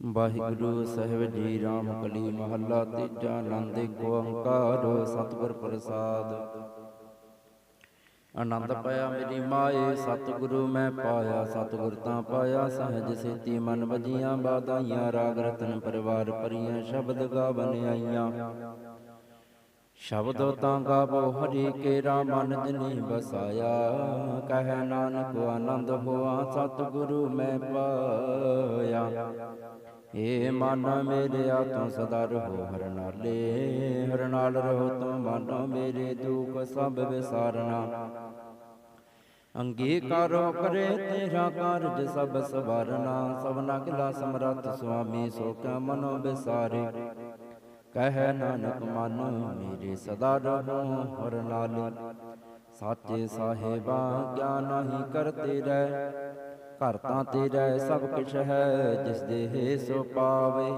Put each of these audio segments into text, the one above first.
ਵਾਹਿਗੁਰੂ ਸਾਹਿਬ ਜੀ, ਰਾਮ ਕਲੀ ਮਹੱਲਾ, ਤੀਜਾ ਆਨੰਦ ਕੋ ਓੰਕਾਰ, ਸਤਿਗੁਰ ਪ੍ਰਸਾਦ। ਆਨੰਦ ਪਾਇਆ ਮੇਰੀ ਮਾਏ, ਸਤਿਗੁਰੂ ਮੈਂ ਪਾਇਆ, ਸਤਿਗੁਰ ਤਾਂ ਪਾਇਆ, ਸਹਿਜ ਸੇਤੀ ਮਨ ਵਜੀਆਂ ਬਾਦਾਈਆਂ ਰਾਗ ਰਤਨ ਪਰਿਵਾਰ ਪਰੀਆਂ ਸ਼ਬਦ ਗਾਵਨ ਆਈਆਂ ਸ਼ਬਦ ਤਾਂ ਗਾਵੋ ਹਰੀ ਕੇਰਾ ਮਨ ਜਨੀ ਬਸਾਇਆ ਕਹਿ ਨਾਨਕ ਆਨੰਦ ਹੋਆ, ਸਤਿਗੁਰੂ ਮੈਂ ਪਾਇਆ। ਏ ਮਨ ਮੇਰਿਆ ਤੂੰ ਸਦਾ ਰਹੋ, ਹਰ ਨਾਲੇ, ਹਰ ਨਾਲ ਰਹੋ ਤੂੰ ਮਨ ਮੇਰੇ ਦੁਖ ਸਭ ਵਿਸਾਰਨਾ। ਅੰਗੀਕਾਰੋ ਕਰੇ ਤੇਰਾ ਕਾਰਜ ਸਭ ਸਵਾਰਨਾ ਸਭਨਾ ਕਿਲਾ ਸਮਰੱਥ ਸੁਆਮੀ ਸੋ ਕਾ ਮਨੋ ਵਿਸਾਰੇ। ਕਹਿ ਨਾਨਕ ਮਨ ਮੇਰੇ ਸਦਾ ਰਹੋ, ਹਰ ਨਾਲ, ਸਾਚੇ ਸਾਹਿਬਾ ਕਿਆ ਨਹੀਂ ਕਰਤੇ ਰਹਿ। ਘਰ ਤਾਂ ਤੇਰਾ ਸਭ ਕੁਛ ਹੈ, ਜਿਸ ਦੇ ਸੋ ਪਾਵੇ।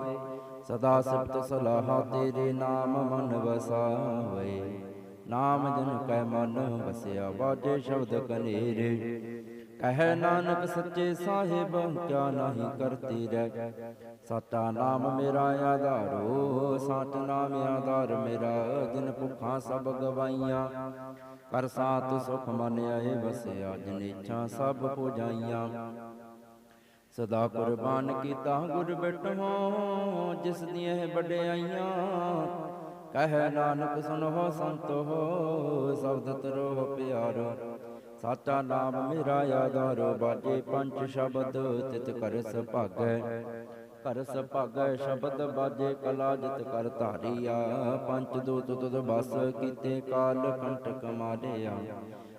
ਸਦਾ ਸਿਫਤ ਸਲਾਹ ਤੇਰੇ ਨਾਮ ਮਨ ਵਸਾਵੇ। ਨਾਮ ਜਨ ਕੈ ਮਨ ਵਸਿਆ ਬਾਜੇ ਸ਼ਬਦ ਕਨੇਰੇ। ਕਹਿ ਨਾਨਕ ਸੱਚੇ ਸਾਹਿਬ, ਕਿਆ ਨਹੀਂ ਕਰਤੀ ਰਹਿ। ਸਤਾ ਨਾਮ ਮੇਰਾ ਆਧਾਰੋ ਸਤ ਨਾਮ ਆਧਾਰ ਮੇਰਾ, ਜਿਨ ਭੁੱਖਾਂ ਸਭ ਗਵਾਈਆਂ। ਕਰ ਸਾਤ ਸੁਖ ਮਨ ਆਏ ਵਸਿਆ ਜਿਨ ਸਭ ਪੁਜਾਈਆਂ। ਸਦਾ ਕੁਰਬਾਨ ਕੀਤਾ ਗੁਰ ਬਿਟਮੋ ਜਿਸ ਦੀਆਂ ਵਡਿਆਈਆਂ। ਕਹਿ ਨਾਨਕ, ਸੁਨੋ ਸੰਤੋ, ਸਬਦ ਤਰੋ ਪਿਆਰੋ। ਸਾਚਾ ਨਾਮ ਮੇਰਾ ਆਧਾਰੋ, ਬਾਜੇ ਪੰਜ ਸ਼ਬਦ, ਤਿਤ ਕਰਸ ਭਾਗੈ। ਕਰਸ ਭਾਗੈ ਸ਼ਬਦ ਬਾਜੇ ਕਲਾ ਜਿਤ ਕਰ ਧਾਰੀਆ। ਪੰਜ ਦੂਤ ਤੁਧ ਬਸ ਕੀਤੇ ਕਾਲ ਕੰਟਕ ਮਾਰਿਆ।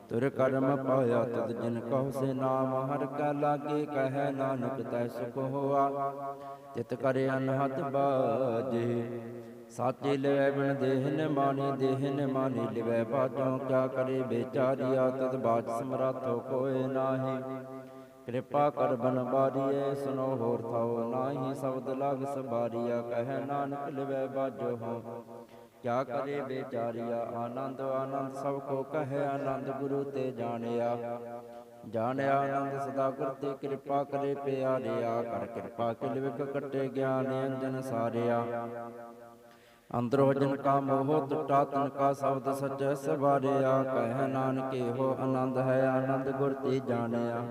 ਤੁਰ ਕਰਮ ਪਾਇਆ ਤਦ ਜਿਨ ਕਹੋ ਸੇ ਨਾਮ, ਹਰ ਕਾ ਲਾਗੇ ਕਹਿ ਨਾਨਕ ਤੈ ਸੁਖ ਹੋਆ। ਤਿਤ ਕਰੇ ਅਨਹਦ ਬਾਜੇ, ਸਾਚੇ ਲੈ ਬਿਨ ਦੇਹ ਨ ਮਾਨੀ, ਦੇਹ ਨ ਲਿਵੈ ਬਾਜੋਂ। ਕਿਆ ਕਰੇ ਬੇਚਾਰੀਆ ਤਦ ਬਾਜ ਸਮਰਾਥੋ ਕੋਏ ਨਾਹੀ। ਕਿਰਪਾ ਕਰ ਬਨ ਬਾਰੀਏ ਸੁਨੋ ਹੋਰ ਥਾਓ ਨਾਹੀ ਸ਼ਬਦ ਲਗ ਸਬਾਰੀਆ ਕਹਿ ਨਾਨਕ ਲਿਵੈ ਬਾਜੋ ਹੋ ਕਿਆ ਕਰੇ ਬੇਚਾਰੀਆ ਆਨੰਦ ਆਨੰਦ ਸਭ ਕੋ ਕਹੇ, ਆਨੰਦ ਗੁਰੂ ਤੇ ਜਾਣਿਆ। ਜਾਣਿਆ ਆਨੰਦ ਸਦਾ ਗੁਰ ਤੇ ਕਿਰਪਾ ਕਰੇ ਪਿਆਰਿਆ, ਕਰ ਕਿਰਪਾ ਕਿਲ ਵਿਕ ਕਟੇ ਗਿਆਨ ਅੰਜਨ ਸਾਰਿਆ। ਅੰਦਰੋ ਜਨ ਕਾ ਮੋਹ ਟੁੱਟਾ ਤਨ ਕਾ ਸ਼ਬਦ ਸੱਚ ਸਵਾਰਿਆ, ਕਹਿ ਨਾਨਕੇ ਹੋ ਆਨੰਦ ਹੈ, ਆਨੰਦ ਗੁਰ ਤੇ ਜਾਣਿਆ।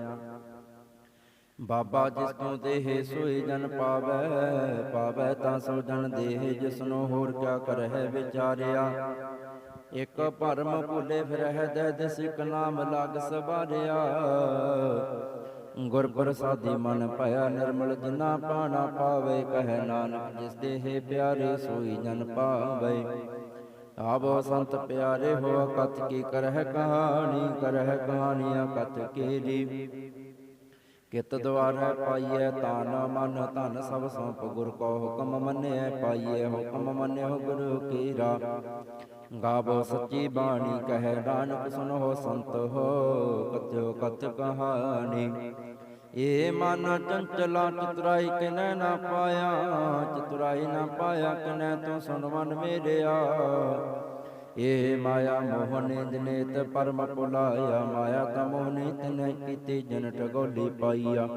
ਬਾਬਾ ਜਿਸਨੂੰ ਤੋਂ ਦੇਹ ਸੋਈ ਜਨ ਪਾਵੈ ਪਾਵੈ ਤਾਂ ਸੋ ਜਨ ਦੇਹ, ਜਿਸਨੂੰ ਹੋਰ ਕਿਆ ਕਰਹਿ ਵਿਚਾਰਿਆ। ਇਕ ਭਰਮ ਭੁਲੇ ਫਿਰਹਿ ਦੇ ਦਿਸ, ਇਕ ਲਗ ਸਵਾਰਿਆ। ਗੁਰ ਪ੍ਰਸਾਦੀ ਮਨ ਭਇਆ ਨਿਰਮਲ ਜਿਨਾ ਪਾਣਾ ਪਾਵੇ, ਕਹਿ ਨਾਨਕ, ਜਿਸ ਦੇਹ ਪਿਆਰੇ ਸੋਈ ਜਨ ਪਾਵੇ। ਆਵੋ ਸੰਤ ਪਿਆਰੇ ਹੋ ਕਤ ਕੀ ਕਰਹਿ ਕਹਾਣੀ, ਕਰਹਿ ਕਹਾਣੀਆਂ ਕਤ ਕੀਰੀ। ਕਿਤ ਦੁਆਰੈ ਪਾਈਐ ਤਾਨ ਮਨ, ਧਨ ਸਭ ਸੌਂਪ, ਗੁਰ ਕੋ ਹੁਕਮ ਮੰਨਿਐ ਪਾਈਐ ਹੁਕਮ ਮੰਨਿਓ ਗੁਰੂ ਕੀਰਾ। ਗਾਵੋ ਸੱਚੀ ਬਾਣੀ ਕਹਿ ਨਾਨਕ ਸੁਨੋ ਸੰਤ ਹੋ ਕਥਿਓ ਕਥ ਕਹਾਣੀ। ਏ ਮਨ ਚੰਚਲਾ ਚਤੁਰਾਈ ਕਿਨੈ ਨਾ ਪਾਇਆ, ਚਤੁਰਾਈ ਨਾ ਪਾਇਆ ਕਿਨੈ ਤੂੰ ਸੁਣ ਮਨ ਮੇਰਿਆ। ਏ ਮਾਇਆ ਮੋਹ ਨਿੰਦ ਪਰਮ ਪੁਲਾਇਆ, ਮਾਇਆ ਤਾ ਮੋਹ ਨੀਤ ਕੀਤੀ, ਜਨ ਟਗੋਲੀ ਪਾਈਆ।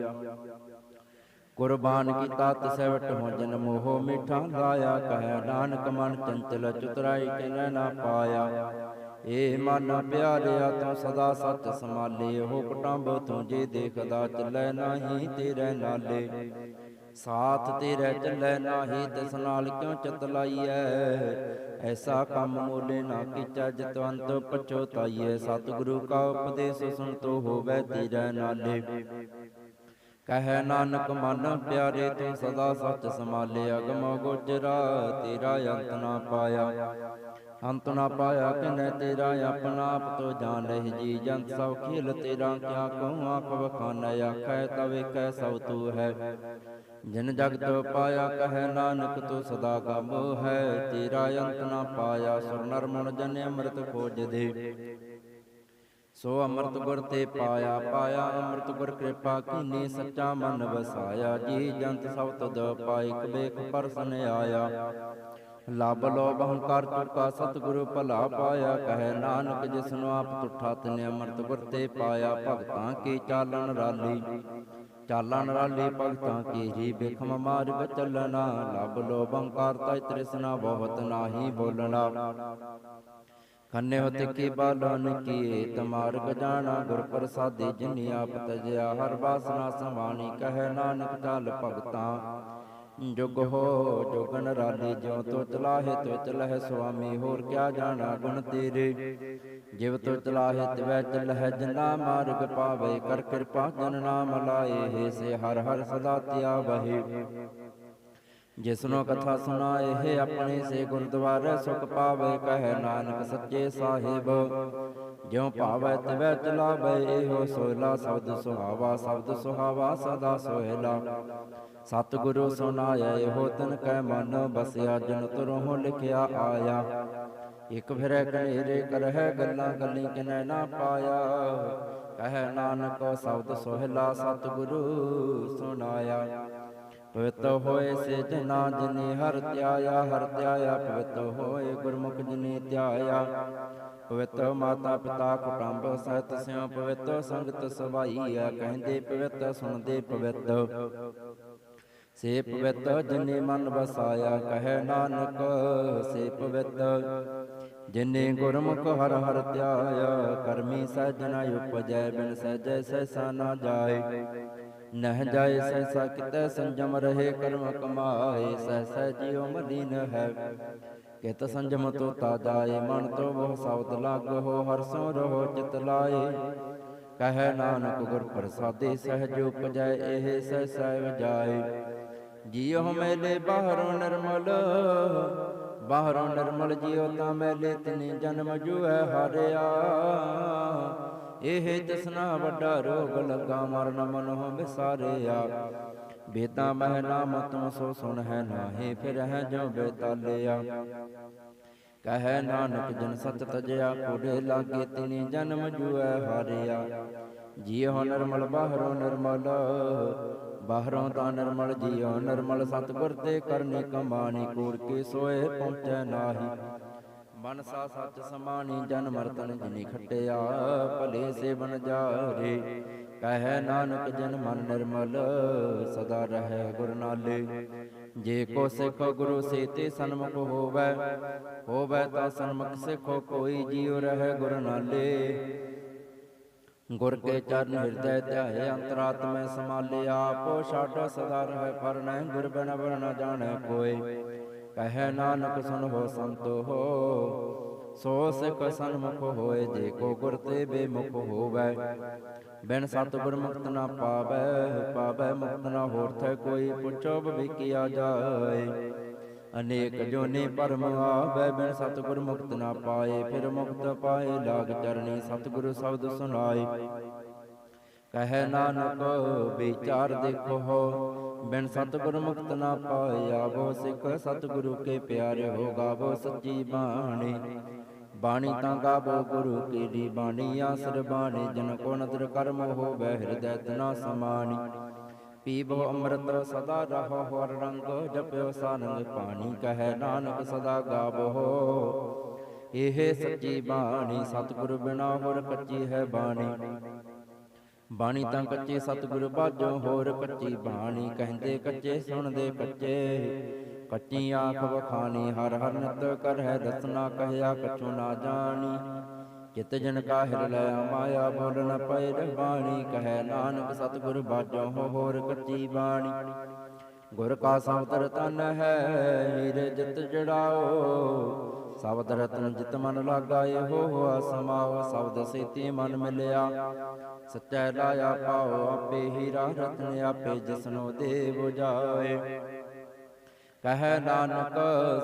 ਕੁਰਬਾਨ ਕੀਤਾ ਤਿਸੈ ਵਟ ਹੋ ਜਨ ਮੋਹ ਮਿਠਾ ਲਾਇਆ ਕਹਿ ਨਾਨਕ ਮਨ ਚੰਚਲ ਚੁਤਰਾਈ ਕਿਨੈ ਨਾ ਪਾਇਆ। ਏ ਮਨ ਪਿਆਰਿਆ ਤੂੰ ਸਦਾ ਸੱਚ ਸਮਾਲੇ ਹੋ ਕਟੰਬ ਤੂੰ ਜੇ ਦੇਖਦਾ ਚੱਲੈ ਨਾਹੀ ਤੇਰੇ ਨਾਲੇ। ਸਾਥ ਤੇਰੇ ਚੱਲੈ ਨਾਹੀ ਤਿਸ ਨਾਲ ਕਿਉ ਚਤ ਲਾਈਐ ਐਸਾ ਕੰਮ ਮੋਲੇ ਨਾ ਕੀਚਾ, ਜਤਵੰਤ ਪਛੋਤਾਈਐ। ਸਤਿਗੁਰੂ ਕਾ ਉਪਦੇਸ ਸੁਣ ਤੋ ਹੋਵੇ ਤੇਰੇ ਨਾਲੇ। ਕਹਿ ਨਾਨਕ ਮਨ ਪਿਆਰੇ, ਤੂੰ ਸਦਾ ਸੱਚ ਸਮਾਲੇ ਅਗਮ ਗੋਚਰਾ ਤੇਰਾ ਅੰਤ ਨਾ ਪਾਇਆ। ਅੰਤ ਨਾ ਪਾਇਆ ਕਿਨੈ ਤੇਰਾ ਆਪਣਾ ਆਪ ਤੋ ਜਾਣ ਰਹਿ ਜੀ ਜੰਤ ਸਭ ਖੇਲ ਤੇਰਾ ਕਿਆ ਕਹੂੰ ਆਖ ਵਖਾਨ ਆਖੈ, ਤਵੇ ਕਹਿ ਸਭ ਤੂ ਹੈ। ਜਿਨ ਜਗਤ ਪਾਇਆ ਕਹੈ ਨਾਨਕ, ਤੂੰ ਸਦਾ ਗਮ ਹੈ। ਤੇਰਾ ਅੰਤ ਨਾ ਪਾਇਆ ਸੁਰ ਨਰ ਮਨ ਜਨ ਅੰਮ੍ਰਿਤ ਖੋਜ ਦੇ ਸੋ ਅੰਮ੍ਰਿਤ ਗੁਰ ਤੇ ਪਾਇਆ ਪਾਇਆ ਅੰਮ੍ਰਿਤ ਗੁਰ ਕਿਰਪਾ ਕੀਨੀ, ਸੱਚਾ ਮਨ ਵਸਾਇਆ। ਜੀ ਜੰਤ ਸਭ ਤਦ ਪਾਇ ਕਬੇਖ ਪਰਸਨ ਆਇਆ। ਲਬ ਲੋਭ ਹੰਕਾਰ ਚੁਕਾ ਸਤਿਗੁਰੂ ਭਲਾ ਪਾਇਆ, ਕਹੈ ਨਾਨਕ ਜਿਸਨੂੰ ਆਪ ਤੁਠਾ ਤਿਨੇ ਅੰਮ੍ਰਿਤ ਗੁਰ ਪਾਇਆ, ਭਗਤਾਂ ਕੀ ਚਾਲਣ ਰਾਲੀ? ਚਾਲਾਂ ਨਰਾਲੀ ਭਗਤਾਂ ਕੀ ਜੀ ਬਿਖਮ ਮਾਰਗ ਚੱਲਣਾ? ਲਬ ਲੋਭੰਕਾਰ ਤੈ ਤ੍ਰਿਸ਼ਨਾ ਬਹੁਤ ਨਾਹੀ ਬੋਲਣਾ। ਖੰਨੇ ਹੋ ਤਿੱਕੀ ਬਾਲਨ ਕੀ ਤਮਾਰਗ ਜਾਣਾ ਗੁਰ ਪ੍ਰਸਾਦੀ ਜਿਨੀ ਆਪ ਤਜਿਆ, ਹਰ ਵਾਸਨਾ ਸੰਭਾਣੀ ਕਹੈ ਨਾਨਕ ਚਾਲ ਭਗਤਾਂ। ਜੁਗ ਹੋ, ਜੁਗਨ ਰਾਲੀ ਜਿਉ ਤੋ ਚਲਾਹੇ ਤੋ ਚਲਹਿ ਸੁਆਮੀ, ਹੋਰ ਕਿਆ ਜਾਣਾ ਗੁਣ ਤੇਰੇ? ਜਿਵ ਤੋ ਚਲਾਹੇ ਤਿਵੈ ਚਲਹਿ ਜਿਨਾ ਮਾਰਗ ਪਾਵੇ, ਕਰ ਕਿਰਪਾ ਜਨ ਨਾਮ ਲਾਏ, ਹੇ ਸੇ ਹਰ ਹਰ ਸਦਾ ਤਿਆ ਬਹੇ ਜਿਸਨੋ ਕਥਾ ਸੁਣਾਏ, ਹੈ ਆਪਣੇ ਸੇ ਗੁਰਦੁਆਰੇ ਸੁਖ ਪਾਵੇ, ਕਹਿ ਨਾਨਕ ਸੱਚੇ ਸਾਹਿਬ। ਜਿਉ ਭਾਵੈ ਤਵੈ ਚਲਾਵੇ ਇਹੋ ਸੋਹਲਾ, ਸ਼ਬਦ ਸੁਹਾਵਾ ਸ਼ਬਦ ਸੁਹਾਵਾ ਸਦਾ ਸੋਹਿਲਾ। ਸਤਿਗੁਰੂ ਸੁਨਾਇਆ ਇਹੋ ਤਨ ਕੈ ਮਨ ਬਸਿਆ, ਜਨ ਤੁਰਹੁ ਲਿਖਿਆ ਆਇਆ। ਇਕ ਫਿਰੈ ਕਨੇਰੇ ਕਰਹਿ ਗੱਲਾਂ ਗੱਲੀ ਕਿਨੈ ਨਾ ਪਾਇਆ। ਕਹੈ ਨਾਨਕ ਸ਼ਬਦ ਸੋਹਿਲਾ ਸਤਿਗੁਰੂ ਸੁਨਾਇਆ ਪਵਿੱਤ ਹੋਏ ਸੇ ਜਨਾ ਜਿਨੇ ਹਰ ਧਿਆਇਆ ਹਰ ਧਿਆਇਆ ਪਵਿੱਤ ਹੋਏ ਗੁਰਮੁਖ ਜਿਨੇ ਧਿਆਇਆ। ਪਵਿੱਤ ਮਾਤਾ ਪਿਤਾ ਕੁਟੰਬ ਸਹਿਤ ਸਿਉ ਪਵਿੱਤ ਸੰਗਤ ਸਭਾਈਆ ਕਹਿੰਦੇ ਪਵਿੱਤ ਸੁਣਦੇ ਪਵਿੱਤ ਸੇ ਪਵਿੱਤ ਜਿਨੇ ਮਨ ਵਸਾਇਆ, ਕਹੈ ਨਾਨਕ ਸੇ ਪਵਿੱਤ ਜਿਨੇ ਗੁਰਮੁਖ ਹਰ ਹਰ ਧਿਆਇਆ, ਕਰਮੀ ਸਜਣਾ ਉਪਜੈ, ਬਿਨ ਸਜੈ ਸੈਸਾ ਨਾ ਜਾਏ। ਨਹ ਜਾਏ ਸੈਸਾ ਕਿਤੈ ਸੰਜਮ ਰਹੇ, ਕਰਮ ਕਮਾਏ, ਸਹਿਸੈ ਜਿਉ ਮਲੀਨ ਹੈ। ਕਿਤ ਸੰਜਮ ਤੋ ਤਾ ਜਾਏ, ਮਨ ਤੋ ਬਹੁ ਸਬਦ ਲਾਗ ਹੋ ਹਰ ਸੋ ਰਹੋ ਚਿਤ ਲਾਏ। ਕਹੈ ਨਾਨਕ ਗੁਰ ਪ੍ਰਸਾਦੇ, ਸਹਿਜ ਉਪਜੈ, ਇਹ ਸਹਿਸੈ ਵਜਾਏ ਜਿਉ ਮੇਲੇ ਬਾਹਰੋਂ ਨਿਰਮਲ ਬਾਹਰੋਂ ਨਿਰਮਲ ਜੀਉ ਤਾਂ ਮੇਲੇ ਤਿਨੀ ਜਨਮ ਜੁਐ ਹਾਰਿਆ। ਇਹ ਜਸਨਾ ਵੱਡਾ ਰੋਗ ਲੱਗਾ ਮਰਨ ਮਨੋਂ ਵਿਸਾਰਿਆ। ਬੇਤਾ ਮਹਿ ਨਾਮ ਤੂੰ ਸੋ ਸੁਣ ਹੈ ਨਾਹੀ, ਫਿਰ ਹੈ ਜੋ ਬੇਤਾਲਿਆ। ਕਹੈ ਨਾਨਕ ਜਨ ਸਤ ਤਜਿਆ ਕੋਡੇ ਲਾਗੇ ਤਿਨੀ ਜਨਮ ਜੁਐ ਹਾਰਿਆ। ਜੀਉ ਨਿਰਮਲ, ਬਾਹਰੋਂ ਨਿਰਮਲ ਬਾਹਰੋਂ ਤਾਂ ਨਿਰਮਲ ਜੀਉ ਨਿਰਮਲ ਸਤਿਗੁਰ ਤੇ ਕਰਨੀ ਕਮਾਣੀ ਕੋੜ ਕੇ ਸੋਏ ਪਹੁੰਚੈ ਨਾਹੀ। ਮਨਸਾ ਸੱਚ ਸਮਾਣੀ, ਜਨ ਮਰਤਨ ਜਿਨੀ ਖਟਿਆ, ਭਲੇ ਸੇਵਨ ਜਾਰੇ। ਕਹੈ ਨਾਨਕ ਜਨ ਮਨ ਨਿਰਮਲ, ਸਦਾ ਰਹੈ ਗੁਰ ਨਾਲੇ। ਜੇ ਕੋ ਸਿੱਖ ਗੁਰੂ ਸੇ ਤੇ ਸਨਮੁਖ ਹੋਵੈ ਹੋਵੈ ਤਾਂ ਸਨਮੁਖ ਸਿੱਖੋ, ਕੋਈ ਜੀਉ ਰਹੈ ਗੁਰ ਨਾਲੇ। ਗੁਰ ਕੇ ਚਰਨ ਹਿਰਦੈ ਧਿਆਏ, ਅੰਤਰਾਤਮੈ ਸਮਾਲਿਆ ਆਪੋ, ਛਾਡੋ ਸਦਾ ਰਹਿ ਫਰਨੈ, ਗੁਰ ਬਿਨ ਬਰ ਨ ਜਾਣੈ ਕੋਇ ਕਹੈ ਨਾਨਕ ਸੁਨ ਹੋ ਸੰਤੋ ਹੋ ਸੋ ਸਿਖ ਸਨਮੁਖ ਹੋਏ, ਜੇ ਕੋ ਗੁਰ ਤੇ ਬੇਮੁਖ ਹੋਵੈ। ਬਿਨ ਸਤਿਗੁਰ ਮੁਕਤ ਨਾ ਪਾਵੈ ਪਾਵੈ ਮੁਕਤ ਨਾ ਹੋਰ, ਥੈ ਕੋਈ ਪੁੱਛੋ ਵਿਕਿਆ ਜਾਏ। ਅਨੇਕ ਜੋਨੇ ਪਰਮ ਆਵੈ ਬਿਨ ਸਤਿਗੁਰ ਮੁਕਤ ਨਾ ਪਾਏ ਫਿਰ ਮੁਕਤ ਪਾਏ ਲਾਗ ਚਰਣੀ ਸਤਿਗੁਰ ਸ਼ਬਦ ਸੁਨਾਏ ਕਹੈ ਨਾਨਕ ਵਿਚਾਰ ਦੇਖੋ ਬਿਨ ਸਤਿਗੁਰ ਮੁਕਤ ਨਾ ਪਾਇਆ ਬੋ ਸਿੱਖ ਸਤਿਗੁਰੂ ਕੇ ਪਿਆਰੇ ਹੋ ਗਾਵੋ ਸੱਚੀ ਬਾਣੀ। ਬਾਣੀ। ਤਾਂ ਗਾਵੋ ਗੁਰੂ ਕੀ ਦੀ ਬਾਣੀ ਆਸਰ ਬਾਣੀ ਜਨ ਕੋ ਨਦਰ ਕਰਮ ਹੋਵੇ ਹਿਰਦੈ ਤਨਾ ਸਮਾਣੀ। ਪੀਬੋ ਅੰਮ੍ਰਿਤ ਸਦਾ ਰਹੋ ਹਰ ਰੰਗ ਜਪਿਓ, ਸਾਨੰਦ ਪਾਣੀ ਕਹੈ ਨਾਨਕ ਸਦਾ ਗਾਵੋ। ਇਹ ਸੱਚੀ ਬਾਣੀ, ਸਤਿਗੁਰ ਬਿਨਾ ਹੋਰ ਕੱਚੀ ਹੈ ਬਾਣੀ। ਬਾਣੀ ਤਾਂ ਕੱਚੇ ਸਤਿਗੁਰ ਬਾਝੋ ਹੋਰ ਕੱਚੀ ਬਾਣੀ, ਕਹਿੰਦੇ ਕੱਚੇ, ਸੁਣਦੇ ਕੱਚੇ। ਕੱਚੀ ਆਖ ਵਖਾਣੀ ਹਰ ਹਰ ਨਿਤ ਕਰਹਿ ਰਸਨਾ ਕਹਿਆ, ਕਛੂ ਨਾ ਜਾਣੀ। ਚਿਤ ਜਨ ਕਾਹਿਰ ਲੈ ਮਾਇਆ ਬੋਲ ਨ ਪੈ ਕਹੈ ਨਾਨਕ ਸਤਿਗੁਰ ਬਾਝੋ ਹੋਰ ਕੱਚੀ ਬਾਣੀ। ਗੁਰ ਕਾ ਸਬਦ ਤਨ ਹੈ ਹੀਰੇ ਜਿਤ ਜੜਾਓ। ਸਬਦ ਰਤਨ ਜਿਤ ਮਨ ਲਾਗਾ ਇਹੋ ਹੋਆ ਸਮਾਓ ਸ਼ਬਦ ਸੇਤੀ ਮਨ ਮਿਲਿਆ, ਸਚੈ ਲਾਇਆ ਪਾਓ, ਆਪੇ ਹੀਰਾ ਰਤਨ ਆਪੇ ਜਿਸਨੋ ਦੇ ਜਾਏ। ਕਹੈ ਨਾਨਕ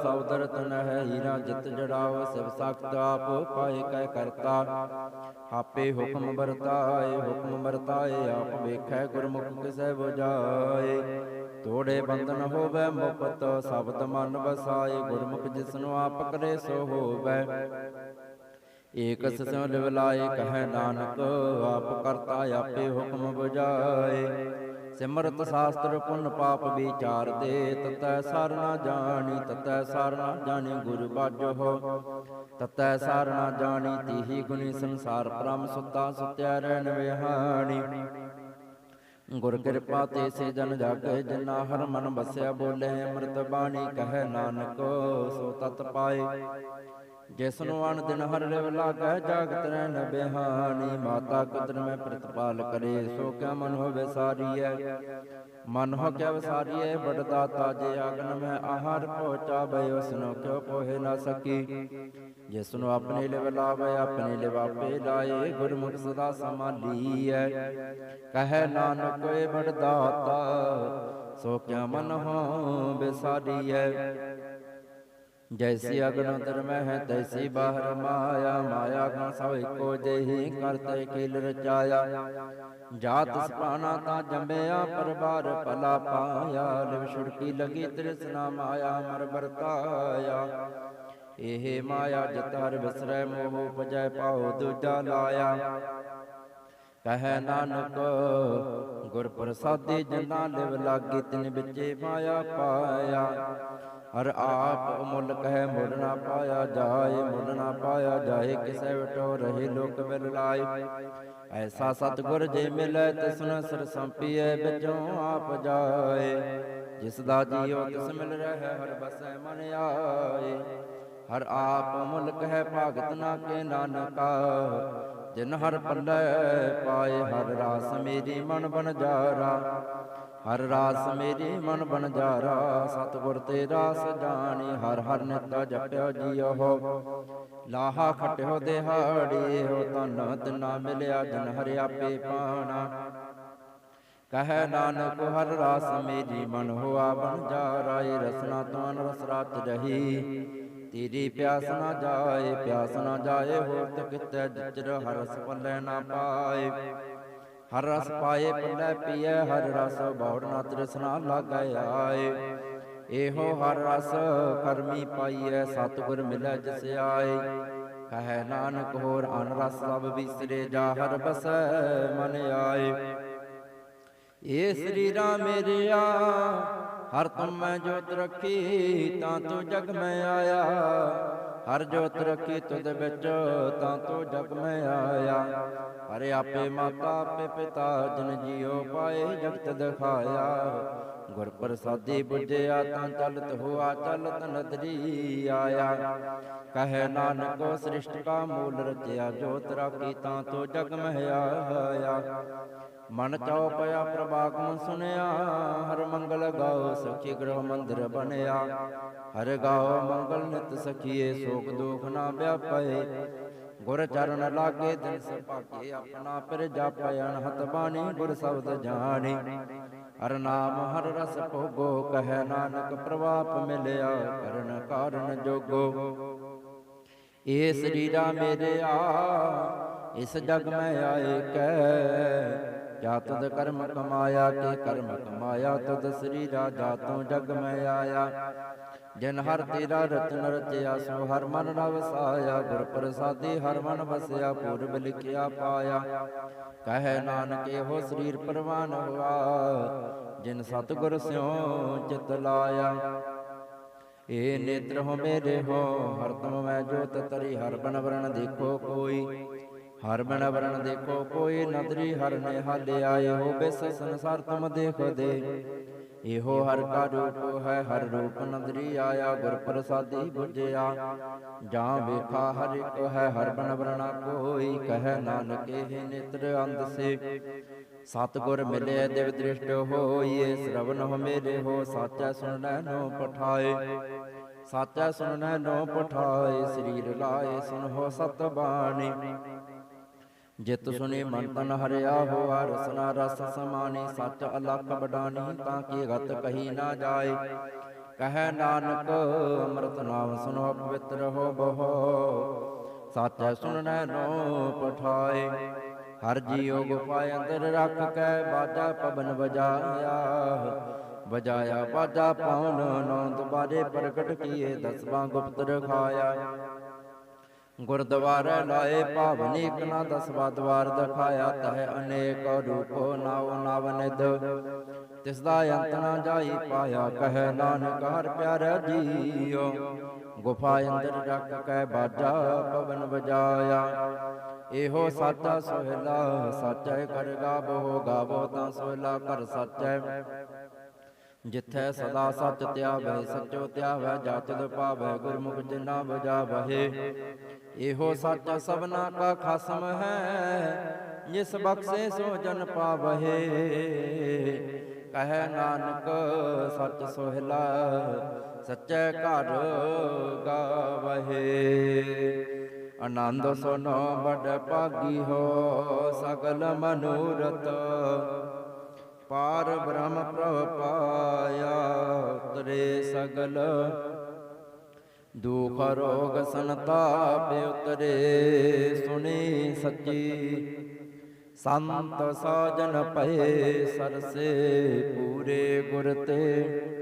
ਸਬਦ ਰਤਨ ਹੈ ਹੀਰਾ ਜਿਤ ਜੜਾਓ ਸਿਵ ਸਖਤ ਆਪ ਪਾਏ ਕਹਿ ਕਰਤਾ। ਆਪੇ ਹੁਕਮ ਵਰਤਾਏ ਹੁਕਮ ਵਰਤਾਏ, ਆਪ ਵੇਖੈ ਗੁਰਮੁਖ ਕਿਸੈ 부ਜਾਏ। ਤੋੜੇ ਬੰਧਨ ਹੋਵੇ ਮੁਕਤ, ਸ਼ਬਦ ਮਨ ਵਸਾਏ, ਗੁਰਮੁਖ ਜਿਸਨੂੰ ਆਪ ਕਰੇ ਸੋ ਹੋਵੇ। ਏਕ ਸਿਉ ਲਿਵ ਲਾਏ, ਕਹੈ ਨਾਨਕ, ਆਪ ਕਰਤਾ, ਆਪੇ ਹੁਕਮ 부ਜਾਏ ਸਿਮਰਤ ਸ਼ਾਸਤਰ ਪੁੰਨ ਪਾਪ ਵਿਚਾਰ ਦੇ, ਤਤੈ ਸਰ ਨਾ ਜਾਣੀ, ਤਤੈ ਸਰ ਨਾ ਜਾਣੀ ਗੁਰ ਬਾਝੋ ਤਤੈ ਸਰ ਨਾ ਜਾਣੀ ਤੀਹੀ ਗੁਣੀ ਸੰਸਾਰ ਪਰਮ ਸੁਤਾ ਸੁਤਿਆ ਰਹਿਣ ਵਿਹਾਣੀ। ਗੁਰ ਕਿਰਪਾ ਤੇ ਸੇ ਜਨ ਜਾਗੇ ਜਿਨਾ ਹਰ ਮਨ ਬਸਿਆ ਬੋਲੇ, ਅੰਮ੍ਰਿਤ ਬਾਣੀ ਕਹੈ ਨਾਨਕ ਸੋ ਤਤ ਪਾਏ। ਜਿਸਨੂੰ ਦਿਨ ਹਰ ਲਿਵ ਲਾਗੈ ਜਾਗਤ ਰਹਿ ਬਿਹਾਨੀ, ਮਾਤਾ ਕੁਦਰ ਮੈਂ ਪ੍ਰਤਪਾਲ ਕਰੇ, ਸੋ ਕਿਆ ਮਨ ਹੋਵੇ ਸਾਰੀਐ ਮਨ ਹੋ ਕਿਆ ਵਸਾਰੀਐ ਬੜ ਦਾਤਾ ਆਗਨ ਮੈਂ ਆਹਾਰ ਪਹੁੰਚਾਵੇ ਉਸ ਨੂੰ ਕਿਉ ਪੋਹੇ ਨਾ ਸਕੀ। ਜਿਸਨੂੰ ਆਪਣੇ ਲਿਵ ਲਾਵੇ ਆਪਣੇ ਲਿਵ ਲਾਏ, ਗੁਰਮੁਖ ਸਦਾ ਸਮਾਲੀਐ ਕਹੈ ਨਾਨਕ ਏ ਬੜ ਸੋ ਕਿਆ ਮਨ ਹੋ ਬਿਸਾਰੀਐ ਜੈਸੀ ਅਗਨ ਅੰਦਰ ਮੈਂ ਹੈ ਤੈਸੀ ਬਾਹਰ ਮਾਇਆ ਮਾਇਆ ਗਣ ਸਭ ਇੱਕੋ ਜਿਹੀ ਕਰਤੇ ਕੀਲ ਰਚਾਇਆ ਜਾਤ ਸਪਾਨਾ ਤਾਂ ਜੰਮਿਆ ਪਰਬਾਰ ਭਲਾ ਪਾਇਆ ਲਿਵ ਛੁੜਕੀ ਲਗੀ ਤ੍ਰਿਸ਼ਨਾ ਮਾਇਆ ਮਰ ਵਰਤਾਇਆ ਇਹ ਮਾਇਆ ਜਤਰ ਵਿਸਰੈ ਮੋਹ ਉਪਜੈ ਪਾਉ ਦੂਜਾ ਲਾਇਆ ਕਹਿ ਨਾਨਕ ਗੁਰ ਪ੍ਰਸਾਦੀ ਜਨਾ ਲਿਵ ਲਾਗੀ ਤਿਨ ਵਿੱਚੇ ਮਾਇਆ ਪਾਇਆ ਹਰ ਆਪ ਮੁਲਕ ਹੈ ਮੁੱਲ ਨਾ ਪਾਇਆ ਜਾਏ ਮੁੱਲ ਨਾ ਪਾਇਆ ਜਾਏ, ਕਿਸੈ ਵਟੋ ਰਹੇ ਲੋਕ ਮਿਲ ਲਾਏ। ਐਸਾ ਸਤਗੁਰ ਜੇ ਮਿਲੈ, ਤਿਸਨ ਸਿਰ ਸੰਪੀਐ, ਵਿੱਚੋਂ ਆਪ ਜਾਏ। ਜਿਸ ਦਾ ਜੀਉ ਤਿਸ ਮਿਲ ਰਹਿ, ਹਰ ਬਸੈ ਮਨ ਆਏ। ਹਰ ਆਪ ਮੁਲਕ ਹੈ ਭਗਤ ਨਾ ਕੇ ਨਾਨਕਾ, ਜਿਨ ਹਰ ਪੱਲੇ ਪਾਏ, ਹਰ ਰਾਸ ਮੇਰੀ ਮਨ ਬਨ ਜਾਰਾ। ਹਰ ਰਾਸ ਮੇਰੀ ਮਨ ਬਨ ਜਾਰਾ ਸਤਿਗੁਰ ਤੇ ਰਾਸ ਹਰ ਹਰ ਨਿਤ ਜਪਿਓ ਜੀਓ ਲਾਹਾ ਖਟਿਓ ਦਿਹਾੜੀ, ਹੋ ਤਨ ਤਿਨਾ ਮਿਲਿਆ ਜਨ ਹਰਿ ਆਪੇ ਪਾਣਾ। ਕਹੈ ਨਾਨਕ, ਹਰ ਰਾਸ ਮੇਰੀ ਮਨ ਹੋਆ ਬਨ ਜਾਰਾ ਏ ਰਸਨਾ ਤਾਨ ਰਸ ਰਾਤ ਰਹੀ ਤੇਰੀ ਪਿਆਸ ਨਾ ਜਾਏ, ਪਿਆਸ ਨਾ ਜਾਏ, ਹੋਰ ਤ ਕਿਤੈ ਜਿਚਰ ਹਰ ਪੱਲੇ ਨਾ ਪਾਏ। ਹਰ ਰਸ ਪਾਏ, ਪੱਲੇ ਪੀਏ, ਹਰ ਰਸ ਬੌੜ ਨਾ ਤ੍ਰਿਸ਼ਨਾ ਲਾਗੈ ਆਏ। ਇਹੋ ਹਰ ਰਸ ਕਰਮੀ ਪਾਈਐ, ਸਤਿਗੁਰ ਮਿਲੈ ਜਿਸ ਆਏ। ਕਹੈ ਨਾਨਕ ਹੋਰ ਅਨ ਰਸ ਸਭ ਵਿਸਰੇ, ਜਾ ਹਰ ਬਸੈ ਮਨ ਆਏ। ਏ ਸਰੀਰਾ ਮੇਰਿਆ ਹਰ ਤੁਮ ਮੈਂ ਜੋਤ ਰੱਖੀ, ਤਾਂ ਤੂੰ ਜਗ ਮੈਂ ਆਇਆ। ਹਰ ਜੋਤ ਰੱਖੀ ਤੁਧ ਵਿੱਚ, ਤਾਂ ਤੂੰ ਜਗ ਮੈਂ ਆਇਆ। ਹਰੇ ਆਪੇ ਮਾਤਾ ਆਪੇ ਪਿਤਾ, ਜਨ ਜੀਉ ਪਾਏ, ਜਗਤ ਦਿਖਾਇਆ। ਗੁਰ ਪ੍ਰਸਾਦੀ ਬੁਝਿਆ ਤਾਂ ਚਲਤ ਹੋਆ, ਚਲਤ ਨਦਰੀ ਆਇਆ। ਕਹੇ ਨਾਨਕੋ, ਸ੍ਰਿਸ਼ਟ ਕਾ ਮੂਲ ਰਚਿਆ ਜੋਤ ਰਾਖੀ ਤਾਂ ਤੋ ਜਗ ਮਹਿ ਆਇਆ ਮਨ ਚਾਉ ਪ੍ਰਭਾਗਮ ਸੁਨਿਆ, ਹਰ ਮੰਗਲ ਗਾਉ ਸਖੀ ਗ੍ਰਹ ਮੰਦਿਰ ਬਣਿਆ। ਹਰ ਗਾਉ ਮੰਗਲ ਨਿਤ ਸਖੀਏ ਸੋਖ ਦੁਖ ਨਾ ਵਿਆਪਏ। ਗੁਰ ਚਰਨ ਲਾਗੇ ਦਿਨ ਸੁਭਾਗੇ ਆਪਣਾ ਪਰ ਜਾਪੈ ਅਨਹਤ ਬਾਣੀ ਗੁਰ ਸ਼ਬਦ ਜਾਣੀ। ਹਰ ਨਾਮ ਹਰ ਰਸ ਭੋਗੋ, ਕਹੈ ਨਾਨਕ ਪ੍ਰਵਾਪ ਮਿਲਿਆ, ਕਰਨ ਕਾਰਨ ਜੋਗੋ। ਏ ਸਰੀਰਾ ਮੇਰੇ ਆ, ਇਸ ਜਗ ਮੈਂ ਆਏ ਕੈ। ਜਾ ਤਦ ਕਰਮ ਕਮਾਇਆ ਕੇ ਕਰਮ ਕਮਾਇਆ ਤਦ ਸਰੀਰਾ ਜਾ ਤੂੰ ਜਗ ਮੈਂ ਆਇਆ। ਜਿਨ ਹਰ ਤੇਰਾ ਰਤਨ ਰਚਿਆ, ਸੋ ਹਰ ਮਨ ਰਵ ਵਸਾਇਆ ਗੁਰ ਪ੍ਰਸਾਦੀ ਹਰ ਮਨ ਵਸਿਆ, ਪੂਰਬ ਲਿਖਿਆ ਪਾਇਆ। ਕਹੈ ਨਾਨਕ, ਇਹੋ ਸਰੀਰ ਪਰਵਾਨ ਹੋਆ, ਜਿਨ ਸਤਿਗੁਰ ਸਿਉ ਚਿਤ ਲਾਇਆ। ਏ ਨੇਤਰ ਹੋ ਮੇਰੇ ਹੋ ਹਰਦਮ ਮੈਂ ਜੋਤ ਤਰੀ, ਹਰ ਬਨ ਵਰਣ ਦੇਖੋ ਕੋਈ। ਹਰ ਬਨ ਵਰਣ ਦੇਖੋ ਕੋਈ, ਨਦਰੀ ਹਰ ਨੇ ਹਾਲੇ ਆਏ ਹੋ ਬਿਸ ਸੰਸਾਰ ਤੁਮ ਦੇਖੋ ਦੇ ਇਹੋ ਹਰ ਕਾ ਰੂਪ ਹੈ, ਹਰ ਰੂਪ ਨਦਰੀ ਆਇਆ ਗੁਰ ਪ੍ਰਸਾਦੀ ਬੁਝਿਆ। ਜਾਂ ਵੇਖਾ ਹਰ ਇੱਕ ਹੈ, ਹਰ ਬਨ ਵਰਣਾ ਕੋਈ, ਕਹੈ ਨਾਨਕ ਇਹ ਨੇਤਰ ਅੰਧ ਸੇ। ਸਤਗੁਰ ਮਿਲੇ, ਦਿਵ ਦ੍ਰਿਸ਼ਟ ਹੋਈਏ ਸ਼ਰਵਨ ਹੋ ਮੇਰੇ ਹੋ, ਸਾਚਾ ਸੁਣੈ ਨੋ ਪਠਾਏ। ਸਾਚਾ ਸੁਣੈ ਨੋ ਪਠਾਏ, ਸਰੀਰ ਲਾਏ ਸੁਨਹੁ ਸਤ ਬਾਣੀ। ਜਿਤ ਸੁਨੇ ਮਨ ਤਨ ਹਰਿਆ ਹੋਆ ਰਸਨਾ ਰਸ ਸਮਾਨੀ ਸੱਚ ਅਲਖ ਬਡਾਨੀ ਤਾਂ ਕੀ ਗਤ ਕਹੀ ਨਾ ਜਾਏ। ਕਹੈ ਨਾਨਕ ਅੰਮ੍ਰਿਤ ਨਾਮ ਸੁਨੋ ਪਵਿੱਤਰ ਹੋ ਬਹੋ। ਸਾਚੈ ਸੁਣਨੈ ਨੋ ਪਠਾਏ ਹਰ ਜੀਉ ਗੁਫਾ ਅੰਦਰ ਰੱਖ ਕੇ ਬਾਜਾ ਪਵਨ ਵਜਾਇਆ। ਵਜਾਇਆ। ਬਾਜਾ ਪਾਉਨ ਨੌਂਦ ਬਾਰੇ ਪ੍ਰਗਟ ਕੀਏ ਦਸਵਾਂ ਗੁਪਤ ਰਖਾਇਆ। ਗੁਰਦੁਆਰੇ ਲਾਏ ਭਾਵਨੀ ਇਕ ਨਾ ਦਸਵਾ ਦਵਾਰ ਦਿਖਾਇਆ ਤਹ ਅਨੇਕ ਰੂਪੋ ਨਾਉ ਨਵ ਨਿਦ ਤਿਸ ਦਾ ਅੰਤ ਨਾ ਜਾਈ ਪਾਇਆ ਕਹੈ ਨਾਨਕ ਹਰ ਪਿਆਰਾ ਜੀਓ। ਗੁਫਾ ਅੰਦਰ ਰੱਖ ਕੇ ਬਾਜਾ ਪਵਨ ਵਜਾਇਆ। ਇਹੋ ਸਾਚਾ ਸੋਹਿਲਾ, ਸਾਚੈ ਕਰ ਗਾਵੋ ਗਾਵੋ ਤਾਂ ਸੋਹਿਲਾ ਕਰ ਸਾਚੈ ਜਿੱਥੈ ਸਦਾ ਸੱਚ ਧਿਆਵੈ ਸਚੋ ਧਿਆਵੈ ਜਾਚਦ ਪਾਵੈ ਗੁਰਮੁਖ ਜਿਨਾ ਬਜਾਵਹਿ ਇਹੋ ਸੱਚ ਸਭਨਾ ਕਾ ਖਸਮ ਹੈ, ਜਿਸ ਬਖਸ਼ੇ ਸੋ ਜਨ ਪਾਵਹਿ। ਕਹੈ ਨਾਨਕ, ਸੱਚ ਸੋਹਿਲਾ, ਸਚੈ ਘਰ ਗਾਵਹਿ। ਆਨੰਦ ਸੁਨੋ ਬੜ ਭਾਗੀ ਹੋ ਸਗਲ ਮਨੋਰਥ ਪਾਰ ਬ੍ਰਹਮ ਪ੍ਰਭ ਪਾਇਆ, ਉਤਰੇ ਸਗਲ ਦੁਖ ਰੋਗ ਸੰਤਾਪ ਉਤਰੇ ਸੁਣੀ ਸੱਚੀ। ਸੰਤ ਸਾਜਨ ਪਏ ਸਰਸੇ ਪੂਰੇ ਗੁਰ ਤੇ।